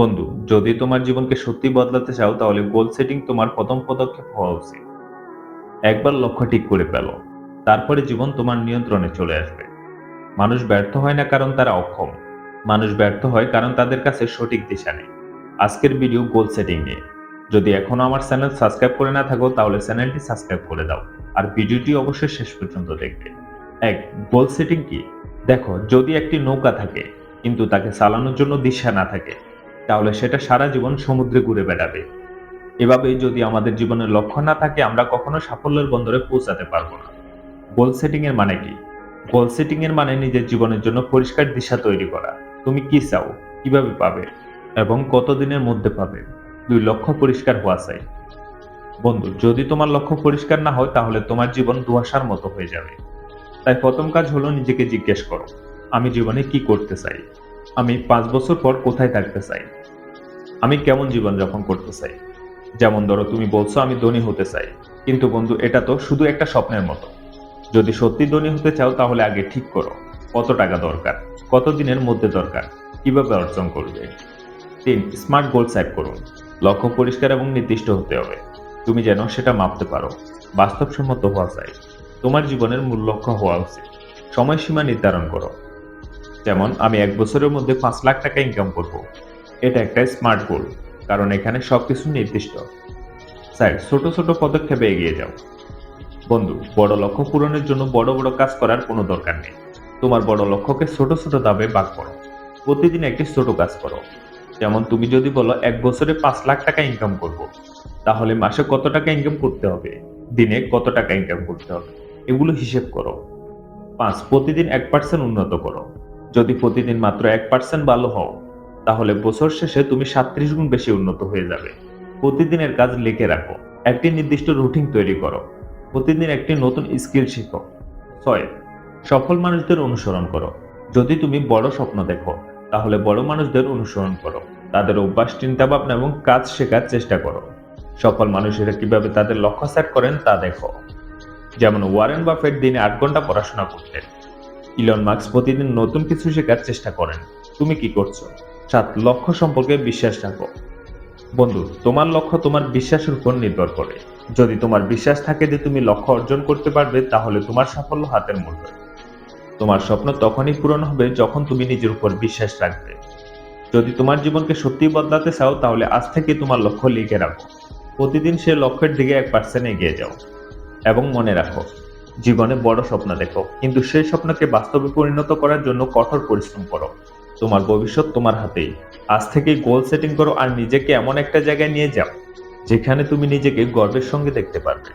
বন্ধু, যদি তোমার জীবনকে সত্যি বদলাতে চাও, তাহলে গোল সেটিং তোমার প্রথম পদক্ষেপ হওয়া উচিত। একবার লক্ষ্য ঠিক করে ফেলো। তারপরে জীবন তোমার নিয়ন্ত্রণে চলে আসবে। মানুষ ব্যর্থ হয় না কারণ তারা অক্ষম। মানুষ ব্যর্থ হয় কারণ তাদের কাছে সঠিক দিশা নেই। আজকের ভিডিও গোল সেটিং নিয়ে। যদি এখনও আমার চ্যানেল সাবস্ক্রাইব করে না থাকো, তাহলে চ্যানেলটি সাবস্ক্রাইব করে দাও। আর ভিডিওটি অবশ্যই শেষ পর্যন্ত দেখবে। এক গোল সেটিং কি? দেখো, যদি একটি নৌকা থাকে, কিন্তু তাকে চালানোর জন্য দিশা না থাকে তাহলে সেটা সারা জীবন সমুদ্রে ঘুরে বেড়াবে। এভাবেই যদি আমাদের জীবনের লক্ষ্য না থাকে, আমরা কখনো সাফল্যের বন্দরে পৌঁছাতে পারব না। গোল সেটিং এর মানে কি? গোল সেটিং এর মানে নিজের জীবনের জন্য পরিষ্কার দিশা তৈরি করা। তুমি কি চাও? কীভাবে পাবে? এবং কতদিনের মধ্যে পাবে? দুই লক্ষ্য পরিষ্কার হওয়া চাই। বন্ধু, যদি তোমার লক্ষ্য পরিষ্কার না হয়, তাহলে তোমার জীবন দুয়াশার মতো হয়ে যাবে। তাই প্রথম কাজ হলো নিজেকে জিজ্ঞেস করো, আমি জীবনে কি করতে চাই? আমি পাঁচ বছর পর কোথায় থাকতে চাই? আমি কেমন জীবন যাপন করতে চাই? যেমন ধরো, তুমি বলছো আমি ধনী হতে চাই। কিন্তু বন্ধু, এটা তো শুধু একটা স্বপ্নের মতো। যদি সত্যি ধনী হতে চাও, তাহলে আগে ঠিক করো, কত টাকা দরকার, কত দিনের মধ্যে দরকার, কীভাবে অর্জন করবে। তিন স্মার্ট গোল সেট করুন। লক্ষ্য পরিষ্কার এবং নির্দিষ্ট হতে হবে। তুমি যেন সেটা মাপতে পারো। বাস্তবসম্মত হওয়া চাই। তোমার জীবনের মূল লক্ষ্য হওয়া উচিত। সময়সীমা নির্ধারণ করো। যেমন, আমি এক বছরের মধ্যে পাঁচ লাখ টাকা ইনকাম করব। এটা একটা স্মার্ট গোল কারণ এখানে সবকিছু নির্দিষ্ট। স্যার, ছোট ছোট পদক্ষেপে এগিয়ে যাও। বন্ধু, বড় লক্ষ্য পূরণের জন্য বড় বড় কাজ করার কোনো দরকার নেই। তোমার বড় লক্ষ্যকে ছোট ছোট দাবে ভাগ করো। প্রতিদিন একটি ছোট কাজ করো। যেমন, তুমি যদি বলো, এক বছরে পাঁচ লাখ টাকা ইনকাম করব, তাহলে মাসে কত টাকা ইনকাম করতে হবে? দিনে কত টাকা ইনকাম করতে হবে? এগুলো হিসেব করো। পাঁচ, প্রতিদিন এক পার্সেন্ট উন্নত করো। যদি প্রতিদিন মাত্র এক পার্সেন্ট ভালো হও, তাহলে বছর শেষে তুমি সাত্রিশ গুণ বেশি উন্নত হয়ে যাবে। প্রতিদিনের কাজ লিখে রাখো। একটি নির্দিষ্ট রুটিন তৈরি করো। প্রতিদিন একটি নতুন স্কিল শিখো। ছয়, সফল মানুষদের অনুসরণ করো। যদি তুমি বড় স্বপ্ন দেখো, তাহলে বড় মানুষদের অনুসরণ করো। তাদের অভ্যাস চিন্তা ভাবনা এবং কাজ শেখার চেষ্টা করো। সফল মানুষেরা কীভাবে তাদের লক্ষ্য সেট করেন তা দেখো। যেমন ওয়ারেন বাফেট দিনে আট ঘণ্টা পড়াশোনা করতেন। ইলন মার্কস প্রতিদিন নতুন কিছু শেখার চেষ্টা করেন। তুমি কি করছ? সাত, লক্ষ্য সম্পর্কে বিশ্বাস রাখো। বন্ধু, তোমার লক্ষ্য তোমার বিশ্বাসের উপর নির্ভর করে। যদি তোমার বিশ্বাস থাকে যে তুমি লক্ষ্য অর্জন করতে পারবে, তাহলে তোমার সাফল্য হাতের মুঠোয় তোমার স্বপ্ন তখনই পূরণ হবে যখন তুমি নিজের উপর বিশ্বাস রাখবে। যদি তোমার জীবনকে সত্যি বদলাতে চাও, তাহলে আজ থেকে তোমার লক্ষ্য লিখে রাখো। প্রতিদিন সে লক্ষ্যের দিকে এক পার্সেন্ট এগিয়ে যাও। এবং মনে রাখো জীবনে বড় স্বপ্ন দেখো কিন্তু সেই স্বপ্নকে বাস্তবে পরিণত করার জন্য কঠোর পরিশ্রম করো। তোমার ভবিষ্যৎ তোমার হাতেই। আজ থেকেই গোল সেটিং করো আর নিজেকে এমন একটা জায়গায় নিয়ে যাও, যেখানে তুমি নিজেকে গর্বের সঙ্গে দেখতে পারবে।